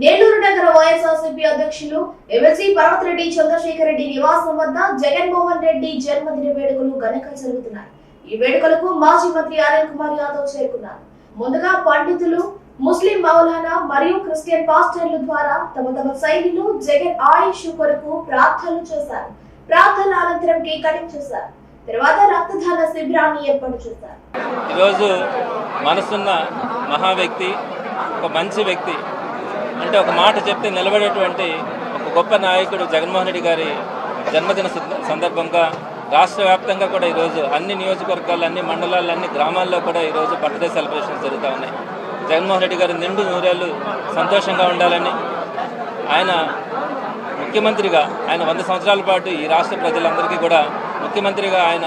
నెల్లూరు నగర వైఎస్ఆర్సీపీ అధ్యక్షులు ఎమ్మెల్సీ పర్వతరెడ్డి చంద్రశేఖర్ రెడ్డి నివాసం వద్ద జగన్మోహన్ రెడ్డి జన్మదిన వేడుకలు ఘనంగా జరుగుతున్నాయి. ఈ వేడుకలకు మాజీ మంత్రి అనిల్ కుమార్ యాదవ్ చేరుకున్నారు. ముందుగా పండితులు ముస్లిం మౌలానా మరియు క్రిస్టియన్ పాస్టర్లు ద్వారా తమ తమ శైలిలో జగన్ ఆయుష్ కొరకు ప్రార్థనలు చేశారు. ప్రార్థన అనంతరం కేక్ కటింగ్ చేశారు. తర్వాత రక్తదాన శిబిరాన్ని ఏర్పాటు చేశారు. ఈరోజు మనసున్న మహా వ్యక్తి ఒక మంచి వ్యక్తి అంటే ఒక మాట చెప్తే నిలబడేటువంటి ఒక గొప్ప నాయకుడు జగన్మోహన్ రెడ్డి గారి జన్మదిన సంద- సందర్భంగా రాష్ట్ర వ్యాప్తంగా కూడా ఈరోజు అన్ని నియోజకవర్గాలు అన్ని మండలాలు అన్ని గ్రామాల్లో కూడా ఈరోజు బర్త్డే సెలబ్రేషన్స్ జరుగుతూ ఉన్నాయి. జగన్మోహన్ రెడ్డి గారి నిండు నూరేళ్ళు సంతోషంగా ఉండాలని ఆయన ముఖ్యమంత్రిగా ఆయన వంద సంవత్సరాల పాటు ఈ రాష్ట్ర ప్రజలందరికీ కూడా ముఖ్యమంత్రిగా ఆయన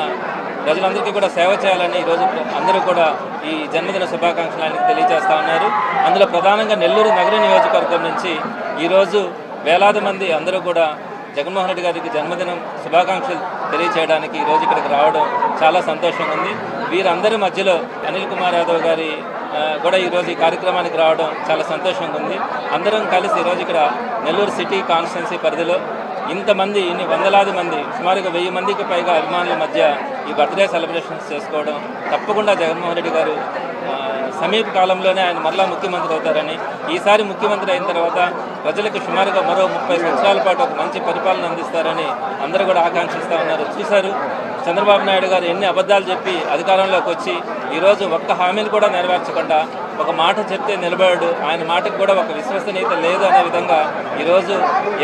ప్రజలందరికీ కూడా సేవ చేయాలని ఈరోజు అందరూ కూడా ఈ జన్మదిన శుభాకాంక్షలు ఆయనకు తెలియజేస్తా ఉన్నారు. అందులో ప్రధానంగా నెల్లూరు నగర నియోజకవర్గం నుంచి ఈరోజు వేలాది మంది అందరూ కూడా జగన్మోహన్ రెడ్డి గారికి జన్మదినం శుభాకాంక్షలు తెలియచేయడానికి ఈరోజు ఇక్కడికి రావడం చాలా సంతోషంగా ఉంది. వీరందరి మధ్యలో అనిల్ కుమార్ యాదవ్ గారి కూడా ఈరోజు ఈ కార్యక్రమానికి రావడం చాలా సంతోషంగా ఉంది. అందరం కలిసి ఈరోజు ఇక్కడ నెల్లూరు సిటీ కాన్స్టిట్యున్సీ పరిధిలో ఇంతమంది ఇన్ని వందలాది మంది సుమారుగా వెయ్యి మందికి పైగా అభిమానుల మధ్య ఈ బర్త్డే సెలబ్రేషన్స్ చేసుకోవడం తప్పకుండా జగన్మోహన్ రెడ్డి గారు సమీప కాలంలోనే ఆయన మరలా ముఖ్యమంత్రి అవుతారని ఈసారి ముఖ్యమంత్రి అయిన తర్వాత ప్రజలకు సుమారుగా మరో ముప్పై సంవత్సరాల పాటు ఒక మంచి పరిపాలన అందిస్తారని అందరూ కూడా ఆకాంక్షిస్తూ ఉన్నారు. చూశారు చంద్రబాబు నాయుడు గారు ఎన్ని అబద్ధాలు చెప్పి అధికారంలోకి వచ్చి ఈరోజు ఒక్క హామీని కూడా నెరవేర్చకుండా ఒక మాట చెప్తే నిలబడాడు. ఆయన మాటకు కూడా ఒక విశ్వసనీయత లేదు అనే విధంగా ఈరోజు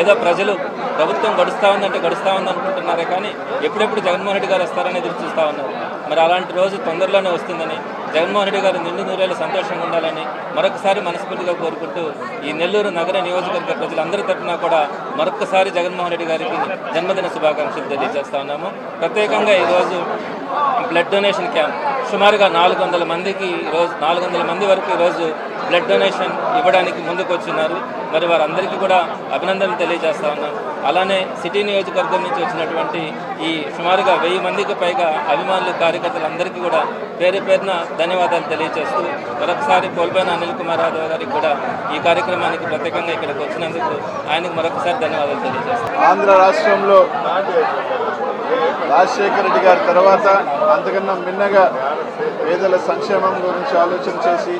ఏదో ప్రజలు ప్రభుత్వం గడుస్తూ ఉందంటే గడుస్తూ ఉంది అనుకుంటున్నారే కానీ ఎప్పుడెప్పుడు జగన్మోహన్ రెడ్డి గారు వస్తారని ఎదురు చూస్తూ ఉన్నారు. మరి అలాంటి రోజు తొందరలోనే వస్తుందని జగన్మోహన్ రెడ్డి గారు నిండు నూరేళ్ళు సంతోషంగా ఉండాలని మరొకసారి మనస్ఫూర్తిగా కోరుకుంటూ ఈ నెల్లూరు నగర నియోజకవర్గ ప్రజలందరి తరఫున కూడా మరొకసారి జగన్మోహన్ రెడ్డి గారికి జన్మదిన శుభాకాంక్షలు తెలియజేస్తా ఉన్నాము. ప్రత్యేకంగా ఈరోజు బ్లడ్ డొనేషన్ క్యాంప్. సుమారుగా నాలుగు వందల మందికి ఈరోజు నాలుగు వందల మంది వరకు ఈరోజు బ్లడ్ డొనేషన్ ఇవ్వడానికి ముందుకు వచ్చినారు. మరి వారందరికీ కూడా అభినందనలు తెలియజేస్తా ఉన్నాను అలానే సిటీ నియోజకవర్గం నుంచి వచ్చినటువంటి ఈ సుమారుగా వెయ్యి మందికి పైగా అభిమానులు కార్యకర్తలందరికీ కూడా పేరు పేరున ధన్యవాదాలు తెలియజేస్తూ మరొకసారి కోల్పోయిన అనిల్ కుమార్ యాదవ్ గారికి కూడా ఈ కార్యక్రమానికి ప్రత్యేకంగా ఇక్కడికి వచ్చినందుకు ఆయనకు మరొకసారి ధన్యవాదాలు తెలియజేస్తాను ఆంధ్ర రాష్ట్రంలో రాజశేఖర రెడ్డి గారి తర్వాత అంతకన్నా మిన్నగా పేదల సంక్షేమం గురించి ఆలోచన చేసి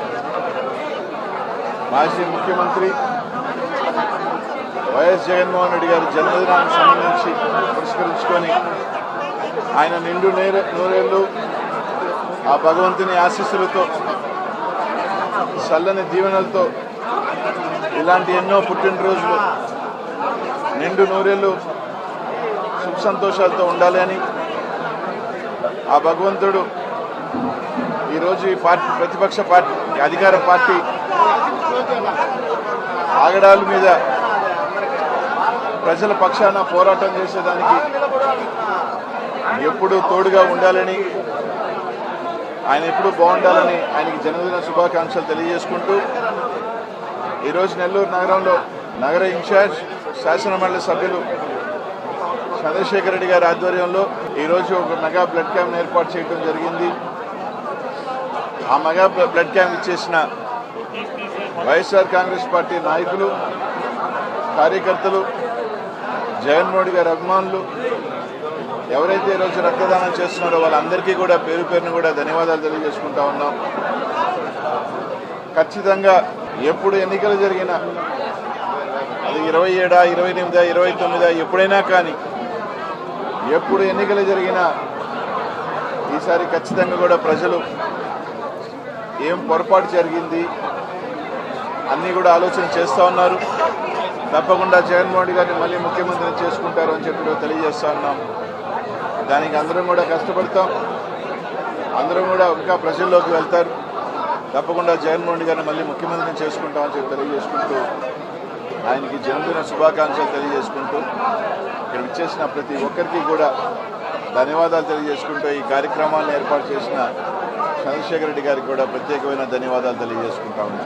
మాజీ ముఖ్యమంత్రి వైఎస్ జగన్మోహన్ రెడ్డి గారి జన్మదినానికి సంబంధించి పురస్కరించుకొని ఆయన నిండు నేర నూరేళ్ళు ఆ భగవంతుని ఆశీస్సులతో చల్లని దీవెనలతో ఇలాంటి ఎన్నో పుట్టినరోజులు నిండు నూరేళ్ళు సుఖ సంతోషాలతో ఉండాలి అని ఆ భగవంతుడు ఈరోజు ఈ పార్టీ ప్రతిపక్ష పార్టీ అధికార పార్టీ ఆగడాల మీద ప్రజల పక్షాన పోరాటం చేసేదానికి ఎప్పుడూ తోడుగా ఉండాలని ఆయన ఎప్పుడూ బాగుండాలని ఆయనకి జన్మదిన శుభాకాంక్షలు తెలియజేసుకుంటూ ఈరోజు నెల్లూరు నగరంలో నగర ఇన్ఛార్జ్ శాసనమండలి సభ్యులు చంద్రశేఖర రెడ్డి గారి ఆధ్వర్యంలో ఈరోజు ఒక మెగా బ్లడ్ క్యాంప్ ఏర్పాటు చేయడం జరిగింది. ఆ మెగా బ్లడ్ క్యాంప్ ఇచ్చేసిన వైఎస్ఆర్ కాంగ్రెస్ పార్టీ నాయకులు కార్యకర్తలు జగన్మోహన్ గారి అభిమానులు ఎవరైతే ఈరోజు రక్తదానం చేస్తున్నారో వాళ్ళందరికీ కూడా పేరు పేరును కూడా ధన్యవాదాలు తెలియజేసుకుంటా ఉన్నాం. ఖచ్చితంగా ఎప్పుడు ఎన్నికలు జరిగినా అది ఇరవై ఏడా ఇరవై ఎనిమిదా ఇరవై తొమ్మిదా ఎప్పుడైనా కానీ ఎప్పుడు ఎన్నికలు జరిగినా ఈసారి ఖచ్చితంగా కూడా ప్రజలు ఏం పొరపాటు జరిగింది అన్నీ కూడా ఆలోచన చేస్తూ ఉన్నారు. తప్పకుండా జగన్మోహన్ రెడ్డి గారిని మళ్ళీ ముఖ్యమంత్రిని చేసుకుంటారు అని చెప్పి తెలియజేస్తూ ఉన్నాం. దానికి అందరం కూడా కష్టపడతాం. అందరం కూడా ఇంకా ప్రజల్లోకి వెళ్తారు. తప్పకుండా జగన్మోహన్ రెడ్డి గారిని మళ్ళీ ముఖ్యమంత్రిని చేసుకుంటామని చెప్పి తెలియజేసుకుంటూ ఆయనకి జన్మదిన శుభాకాంక్షలు తెలియజేసుకుంటూ ఇక్కడ ఇచ్చేసిన ప్రతి ఒక్కరికి కూడా ధన్యవాదాలు తెలియజేసుకుంటూ ఈ కార్యక్రమాన్ని ఏర్పాటు చేసిన చంద్రశేఖర్ రెడ్డి గారికి కూడా ప్రత్యేకమైన ధన్యవాదాలు తెలియజేసుకుంటా ఉన్నాను.